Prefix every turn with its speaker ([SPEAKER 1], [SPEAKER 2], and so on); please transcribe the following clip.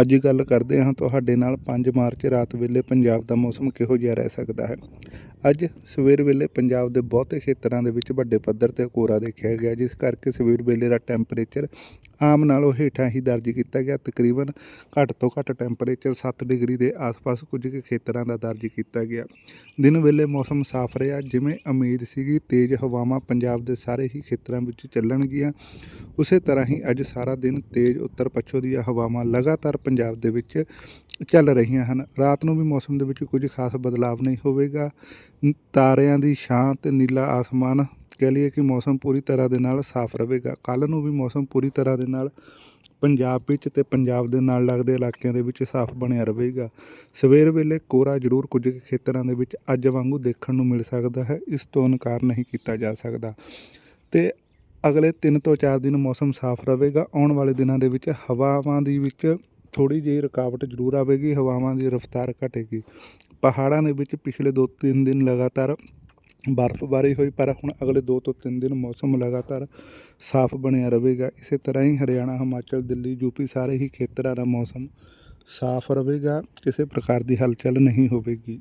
[SPEAKER 1] ਅੱਜ ਗੱਲ ਕਰਦੇ ਹਾਂ ਤੁਹਾਡੇ ਨਾਲ 5 ਮਾਰਚ ਰਾਤ ਵੇਲੇ ਪੰਜਾਬ ਦਾ ਮੌਸਮ ਕਿਹੋ ਜਿਹਾ ਰਹਿ ਸਕਦਾ ਹੈ। ਅੱਜ ਸਵੇਰ ਵੇਲੇ ਪੰਜਾਬ ਦੇ ਬਹੁਤੇ ਖੇਤਰਾਂ ਦੇ ਵਿੱਚ ਵੱਡੇ ਪੱਧਰ ਤੇ ਕੋਰਾ ਦੇਖਿਆ ਗਿਆ, ਜਿਸ ਕਰਕੇ ਸਵੇਰ ਵੇਲੇ ਦਾ ਟੈਂਪਰੇਚਰ ਆਮ ਨਾਲੋਂ ਹੇਠਾਂ ਹੀ ਦਰਜ ਕੀਤਾ ਗਿਆ। ਤਕਰੀਬਨ ਘੱਟ ਤੋਂ ਘੱਟ ਟੈਂਪਰੇਚਰ 7 ਡਿਗਰੀ ਦੇ ਆਸ-ਪਾਸ ਕੁਝ ਕੁ ਖੇਤਰਾਂ ਦਾ ਦਰਜ ਕੀਤਾ ਗਿਆ। ਦਿਨ ਵੇਲੇ ਮੌਸਮ ਸਾਫ਼ ਰਿਹਾ, ਜਿਵੇਂ ਉਮੀਦ ਸੀਗੀ, ਤੇਜ਼ ਹਵਾਵਾਂ ਪੰਜਾਬ ਦੇ ਸਾਰੇ ਹੀ ਖੇਤਰਾਂ ਵਿੱਚ ਚੱਲਣਗੀਆਂ। ਉਸੇ ਤਰ੍ਹਾਂ ਹੀ ਅੱਜ ਸਾਰਾ ਦਿਨ ਤੇਜ਼ ਉੱਤਰ ਪੱਛਮ ਦੀਆਂ ਹਵਾਵਾਂ ਲਗਾਤਾਰ ਪੰਜਾਬ ਦੇ ਵਿੱਚ ਚੱਲ ਰਹੀਆਂ ਹਨ। ਰਾਤ ਨੂੰ ਵੀ ਮੌਸਮ ਦੇ ਵਿੱਚ ਕੁਝ ਖਾਸ ਬਦਲਾਵ ਨਹੀਂ ਹੋਵੇਗਾ। ਤਾਰਿਆਂ ਦੀ ਛਾਂ ਤੇ ਨੀਲਾ ਆਸਮਾਨ, ਕਹਿ ਲਈਏ ਕਿ ਮੌਸਮ ਪੂਰੀ ਤਰ੍ਹਾਂ ਦੇ ਨਾਲ ਸਾਫ਼ ਰਹੇਗਾ। ਕੱਲ ਨੂੰ ਵੀ ਮੌਸਮ ਪੂਰੀ ਤਰ੍ਹਾਂ ਦੇ ਨਾਲ ਪੰਜਾਬ ਵਿੱਚ ਤੇ ਪੰਜਾਬ ਦੇ ਨਾਲ ਲੱਗਦੇ ਇਲਾਕਿਆਂ ਦੇ ਵਿੱਚ ਸਾਫ਼ ਬਣਿਆ ਰਹੇਗਾ। ਸਵੇਰ ਵੇਲੇ ਕੋਰਾ ਜ਼ਰੂਰ ਕੁਝ ਕੁ ਖੇਤਰਾਂ ਦੇ ਵਿੱਚ ਅੱਜ ਵਾਂਗੂ ਦੇਖਣ ਨੂੰ ਮਿਲ ਸਕਦਾ ਹੈ। ਇਸ ਤੋਂ ਇਨਕਾਰ ਨਹੀਂ ਕੀਤਾ ਜਾ ਸਕਦਾ। ਤੇ ਅਗਲੇ 3 ਤੋਂ 4 ਦਿਨ ਮੌਸਮ ਸਾਫ਼ ਰਹੇਗਾ। ਆਉਣ ਵਾਲੇ ਦਿਨਾਂ ਦੇ ਵਿੱਚ ਹਵਾਵਾਂ ਦੀ ਵਿੱਚ ਥੋੜੀ ਜਿਹੀ ਰੁਕਾਵਟ ਜ਼ਰੂਰ ਆਵੇਗੀ, ਹਵਾਵਾਂ ਦੀ ਰਫ਼ਤਾਰ ਘਟੇਗੀ। ਪਹਾੜਾਂ ਦੇ ਵਿੱਚ ਪਿਛਲੇ 2-3 ਦਿਨ ਲਗਾਤਾਰ ਬਰਫ਼ਬਾਰੀ ਹੋਈ, ਪਰ ਹੁਣ ਅਗਲੇ 2 ਤੋਂ 3 ਦਿਨ ਮੌਸਮ ਲਗਾਤਾਰ ਸਾਫ਼ ਬਣਿਆ ਰਹੇਗਾ। ਇਸੇ ਤਰ੍ਹਾਂ ਹੀ ਹਰਿਆਣਾ, ਹਿਮਾਚਲ, ਦਿੱਲੀ, ਯੂਪੀ ਸਾਰੇ ਹੀ ਖੇਤਰਾਂ ਦਾ ਮੌਸਮ ਸਾਫ਼ ਰਹੇਗਾ। ਕਿਸੇ ਪ੍ਰਕਾਰ ਦੀ ਹਲਚਲ ਨਹੀਂ ਹੋਵੇਗੀ।